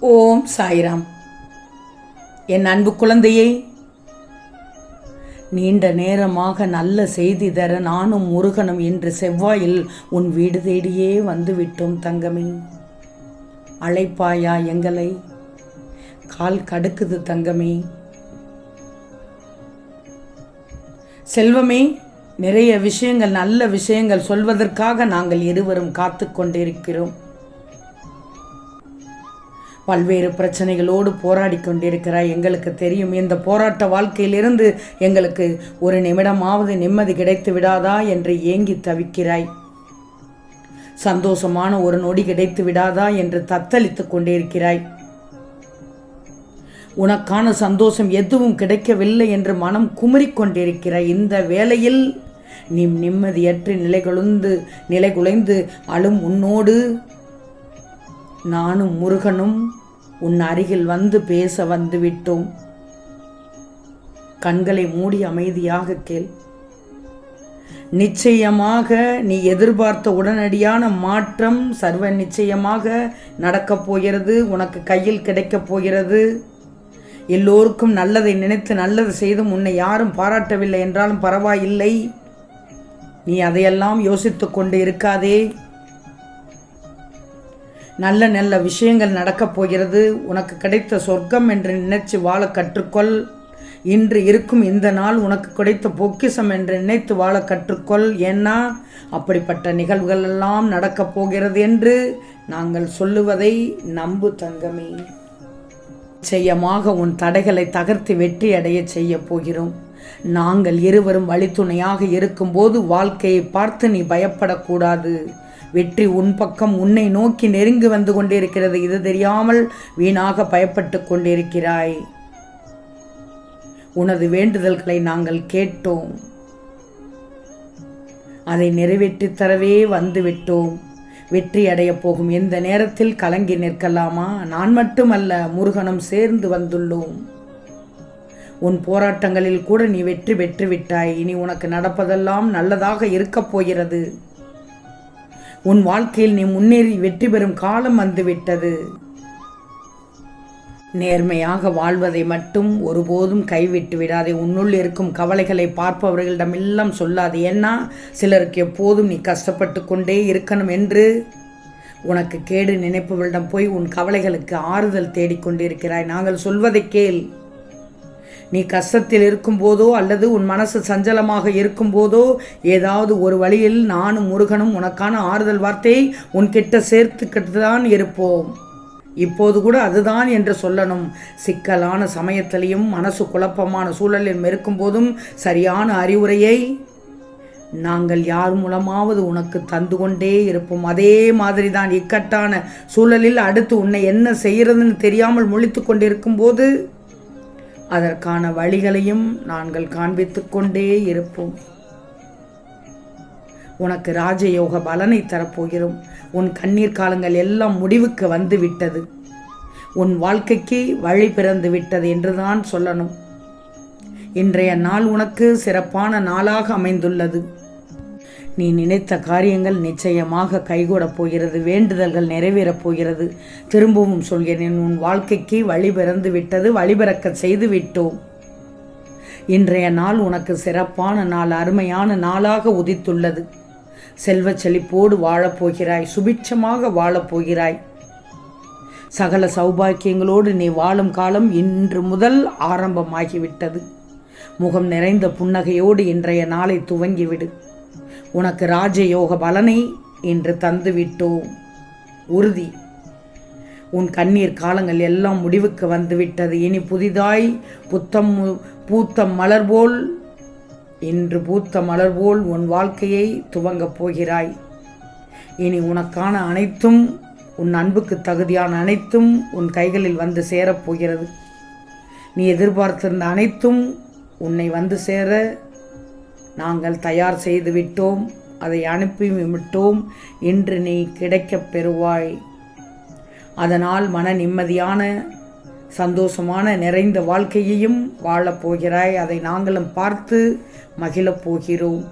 ஓம் சாய்ராம். என் அன்பு குழந்தையே நீண்ட நேரமாக நல்ல செய்தி தர நானும் முருகனும் இன்று செவ்வாயில் உன் வீடு தேடியே வந்துவிட்டோம் தங்கமே. அழைப்பாயா எங்களை? கால் கடுக்குது தங்கமே. செல்வமே நிறைய விஷயங்கள் நல்ல விஷயங்கள் சொல்வதற்காக நாங்கள் இருவரும் காத்து கொண்டிருக்கிறோம். பல்வேறு பிரச்சனைகளோடு போராடி கொண்டிருக்கிறாய். எங்களுக்கு தெரியும் இந்த போராட்ட வாழ்க்கையிலிருந்து எங்களுக்கு ஒரு நிமிடமாவது நிம்மதி கிடைத்து விடாதா என்று ஏங்கி தவிக்கிறாய். சந்தோஷமான ஒரு நொடி கிடைத்து விடாதா என்று தத்தளித்துக் கொண்டிருக்கிறாய். உனக்கான சந்தோஷம் எதுவும் கிடைக்கவில்லை என்று மனம் குமரிக்கொண்டிருக்கிறாய் இந்த வேளையில் நீ நிம்மதியற்று நிலைகுலைந்து நிலைகுலைந்து அழும் உன்னோடு நானும் முருகனும் உன் அருகில் வந்து பேச வந்து விட்டோம். கண்களை மூடி அமைதியாக கேள். நிச்சயமாக நீ எதிர்பார்த்த உடனடியான மாற்றம் சர்வ நிச்சயமாக நடக்கப் போகிறது உனக்கு கையில் கிடைக்கப் போகிறது. எல்லோருக்கும் நல்லதை நினைத்து நல்லது செய்தும் உன்னை யாரும் பாராட்டவில்லை என்றாலும் பரவாயில்லை. நீ அதையெல்லாம் யோசித்து கொண்டு இருக்காதே. நல்ல நல்ல விஷயங்கள் நடக்கப் போகிறது. உனக்கு கிடைத்த சொர்க்கம் என்று நினைச்சு வாழ கற்றுக்கொள். இன்று இருக்கும் இந்த நாள் உனக்கு கிடைத்த பொக்கிசம் என்று நினைத்து வாழ கற்றுக்கொள். ஏன்னா அப்படிப்பட்ட நிகழ்வுகள் எல்லாம் நடக்கப் போகிறது என்று நாங்கள் சொல்லுவதை நம்பு தங்கமே. நிச்சயமாக உன் தடைகளை தகர்த்து வெற்றி அடைய செய்ய போகிறோம். நாங்கள் இருவரும் வழித்துணையாக இருக்கும்போது வாழ்க்கையை பார்த்து நீ பயப்படக்கூடாது. வெற்றி உன் பக்கம் உன்னை நோக்கி நெருங்கி வந்து கொண்டிருக்கிறது. இது தெரியாமல் வீணாக பயப்பட்டு கொண்டிருக்கிறாய். உனது வேண்டுதல்களை நாங்கள் கேட்டோம். அதை நிறைவேற்றித் தரவே வந்துவிட்டோம். வெற்றி அடையப் போகும் எந்த நேரத்தில் கலங்கி நிற்கலாமா? நான் மட்டுமல்ல முருகனும் சேர்ந்து வந்துள்ளோம். உன் போராட்டங்களில் கூட நீ வெற்றி பெற்று விட்டாய் இனி உனக்கு நடப்பதெல்லாம் நல்லதாக இருக்கப் போகிறது. உன் வாழ்க்கையில் நீ முன்னேறி வெற்றி பெறும் காலம் வந்துவிட்டது. நேர்மையாக வாழ்வதை மட்டும் ஒருபோதும் கைவிட்டு விடாதே. உன்னுள் இருக்கும் கவலைகளை பார்ப்பவர்களிடம் எல்லாம் சொல்லாது. ஏன்னா சிலருக்கு எப்போதும் நீ கஷ்டப்பட்டு கொண்டே இருக்கணும் என்று உனக்கு கேடு நினைப்பவர்களிடம் போய் உன் கவலைகளுக்கு ஆறுதல் தேடிக்கொண்டிருக்கிறாய் நாங்கள் சொல்வதை கேள். நீ கஷ்டத்தில் இருக்கும்போதோ அல்லது உன் மனசு சஞ்சலமாக இருக்கும்போதோ ஏதாவது ஒரு வழியில் நானும் முருகனும் உனக்கான ஆறுதல் வார்த்தையை உன்கிட்ட சேர்த்துக்கிட்டு தான் இருப்போம். இப்போது கூட அதுதான் என்று சொல்லணும். சிக்கலான சமயத்திலையும் மனசு குழப்பமான சூழலில் இருக்கும் போதும் சரியான அறிவுரையை நாங்கள் யார் மூலமாவது உனக்கு தந்து கொண்டே இருப்போம். அதே மாதிரி தான் இக்கட்டான சூழலில் அடுத்து உன்னை என்ன செய்கிறதுன்னு தெரியாமல் முழித்து கொண்டிருக்கும் போது அதற்கான வழிகளையும் நாங்கள் காண்பித்து கொண்டே இருப்போம். உனக்கு ராஜயோக பலனை தரப்போகிறோம். உன் கண்ணீர் காலங்கள் எல்லாம் முடிவுக்கு வந்து விட்டது உன் வாழ்க்கைக்கு வழி பிறந்து விட்டது என்றுதான் சொல்லணும். இன்றைய நாள் உனக்கு சிறப்பான நாளாக அமைந்துள்ளது. நீ நினைத்த காரியங்கள் நிச்சயமாக கைகூடப் போகிறது வேண்டுதல்கள் நிறைவேறப் போகிறது. திரும்பவும் சொல்கிறேன் உன் வாழ்க்கைக்கு வழி பிறந்து விட்டது வழிபிறக்க செய்து விட்டோம். இன்றைய நாள் உனக்கு சிறப்பான நாள் அருமையான நாளாக உதித்துள்ளது. செல்வ செழிப்போடு வாழப்போகிறாய் சுபிட்சமாக வாழப்போகிறாய் சகல சௌபாக்கியங்களோடு நீ வாழும் காலம் இன்று முதல் ஆரம்பமாகிவிட்டது. முகம் நிறைந்த புன்னகையோடு இன்றைய நாளை துவங்கிவிடு. உனக்கு ராஜயோக பலனை இன்று தந்துவிட்டோம் உறுதி. உன் கண்ணீர் காலங்கள் எல்லாம் முடிவுக்கு வந்துவிட்டது. இனி புதிதாய் புத்தம் பூத்த மலர் போல் இன்று பூத்த மலர் போல் உன் வாழ்க்கையை துவங்கப் போகிறாய். இனி உனக்கான அனைத்தும் உன் அன்புக்கு தகுதியான அனைத்தும் உன் கைகளில் வந்து சேரப்போகிறது நீ எதிர்பார்த்திருந்த அனைத்தும் உன்னை வந்து சேர நாங்கள் தயார் செய்து விட்டோம். அதை அனுப்பி விட்டோம் இன்று நீ கிடைக்கப் பெறுவாய். அதனால் மன நிம்மதியான சந்தோஷமான நிறைந்த வாழ்க்கையையும் வாழப்போகிறாய் அதை நாங்களும் பார்த்து மகிழப் போகிறோம்.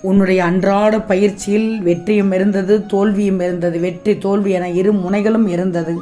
உன்னுடைய அன்றாட பயிற்சியில் வெற்றியும் இருந்தது தோல்வியும் இருந்தது. வெற்றி தோல்வி என இரு முனைகளும் இருந்தது.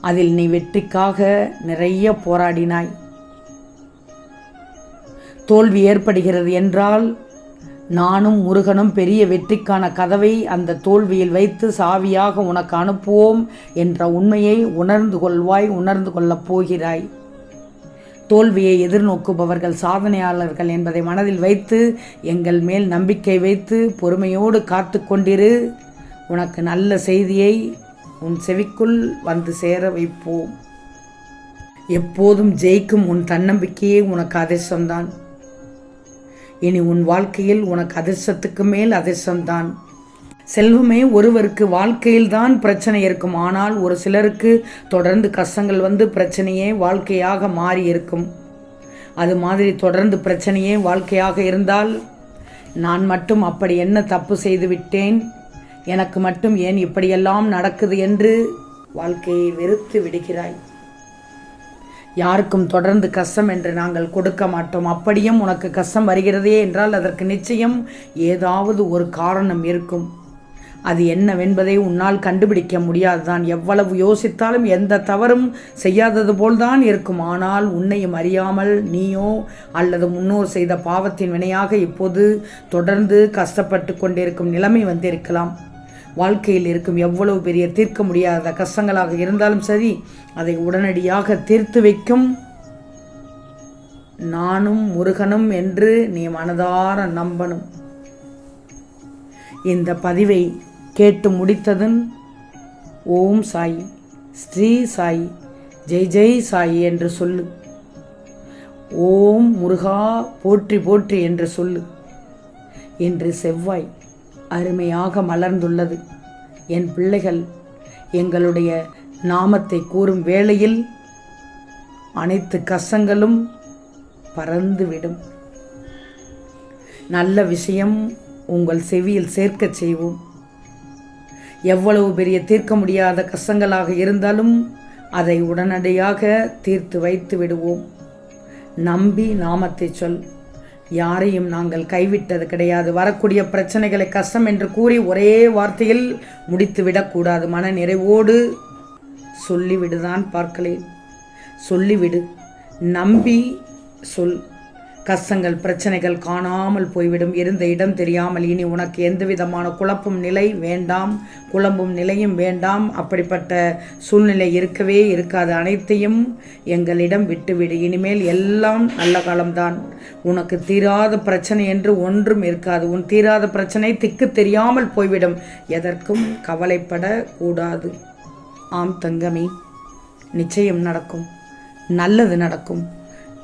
அதில் நீ வெற்றிக்காக நிறைய போராடினாய். தோல்வி ஏற்படுகிறது என்றால் நானும் முருகனும் பெரிய வெற்றிக்கான கதவை அந்த தோல்வியில் வைத்து சாவியாக உனக்கு அனுப்புவோம் என்ற உண்மையை உணர்ந்து கொள்வாய் உணர்ந்து கொள்ளப் போகிறாய். தோல்வியை எதிர்நோக்குபவர்கள் சாதனையாளர்கள் என்பதை மனதில் வைத்து எங்கள் மேல் நம்பிக்கை வைத்து பொறுமையோடு காத்து கொண்டிரு. உனக்கு நல்ல செய்தியை உன் செவிக்குள் வந்து சேர வைப்போம். எப்போதும் ஜெயிக்கும் உன் தன்னம்பிக்கையே உனக்கு அதிர்ஷ்டம்தான். இனி உன் வாழ்க்கையில் உனக்கு அதிர்ஷ்டத்துக்கு மேல் அதிர்ஷ்டம்தான். செல்வமே ஒருவருக்கு வாழ்க்கையில்தான் பிரச்சனை இருக்கும். ஆனால் ஒரு சிலருக்கு தொடர்ந்து கஷ்டங்கள் வந்து பிரச்சனையே வாழ்க்கையாக மாறி இருக்கும். அது மாதிரி தொடர்ந்து பிரச்சனையே வாழ்க்கையாக இருந்தால் நான் மட்டும் அப்படி என்ன தப்பு செய்து விட்டேன்? எனக்கு மட்டும் ஏன் இப்படியெல்லாம் நடக்குது என்று வாழ்க்கையை வெறுத்து விடுகிறாய். யாருக்கும் தொடர்ந்து கஷ்டம் என்று நாங்கள் கொடுக்க மாட்டோம். அப்படியும் உனக்கு கஷ்டம் வருகிறதே என்றால் அதற்கு நிச்சயம் ஏதாவது ஒரு காரணம் இருக்கும். அது என்னவென்பதை உன்னால் கண்டுபிடிக்க முடியாதுதான். எவ்வளவு யோசித்தாலும் எந்த தவறும் செய்யாதது போல்தான் இருக்கும். ஆனால் உன்னையும் அறியாமல் நீயோ அல்லது முன்னோர் செய்த பாவத்தின் வினையாக இப்போது தொடர்ந்து கஷ்டப்பட்டு கொண்டிருக்கும் நிலைமை வந்திருக்கலாம். வாழ்க்கையில் இருக்கும் எவ்வளவு பெரிய தீர்க்க முடியாத கஷ்டங்களாக இருந்தாலும் சரி அதை உடனடியாக தீர்த்து வைக்கும். நானும் முருகனும் என்று நீ மனதார நம்பணும். இந்த பதிவை கேட்டு முடித்ததும் ஓம் சாய் ஸ்ரீ சாய் ஜெய் ஜெய் சாய் என்று சொல்லு. ஓம் முருகா போற்றி போற்றி என்று சொல்லு. என்று செவ்வாய். அருமையாக மலர்ந்துள்ளது. என் பிள்ளைகள் எங்களுடைய நாமத்தை கூறும் வேளையில் அனைத்து கஷ்டங்களும் பறந்துவிடும். நல்ல விஷயம் உங்கள் செவியில் சேர்க்கச் செய்வோம். எவ்வளவு பெரிய தீர்க்க முடியாத கசங்களாக இருந்தாலும் அதை உடனடியாக தீர்த்து வைத்து விடுவோம். நம்பி நாமத்தை சொல். யாரையும் நாங்கள் கைவிட்டது கிடையாது. வரக்கூடிய பிரச்சனைகளை கஷ்டம் என்று கூறி ஒரே வார்த்தையில் முடித்து விடக்கூடாது மன நிறைவோடு சொல்லிவிடுதான் பார்க்கலேன் சொல்லிவிடு. நம்பி சொல் கஷ்டங்கள் பிரச்சனைகள் காணாமல் போய்விடும். இருந்த இடம் தெரியாமல் இனி உனக்கு எந்த விதமான குழப்பும் நிலை வேண்டாம் குழம்பும் நிலையும் வேண்டாம். அப்படிப்பட்ட சூழ்நிலை இருக்கவே இருக்காது. அனைத்தையும் எங்களிடம் விட்டுவிடு. இனிமேல் எல்லாம் நல்ல காலம்தான். உனக்கு தீராத பிரச்சனை என்று ஒன்றும் இருக்காது. உன் தீராத பிரச்சனை திக்கு தெரியாமல் போய்விடும். எதற்கும் கவலைப்படக்கூடாது. ஆம் தங்கமே நிச்சயம் நடக்கும். நல்லது நடக்கும்.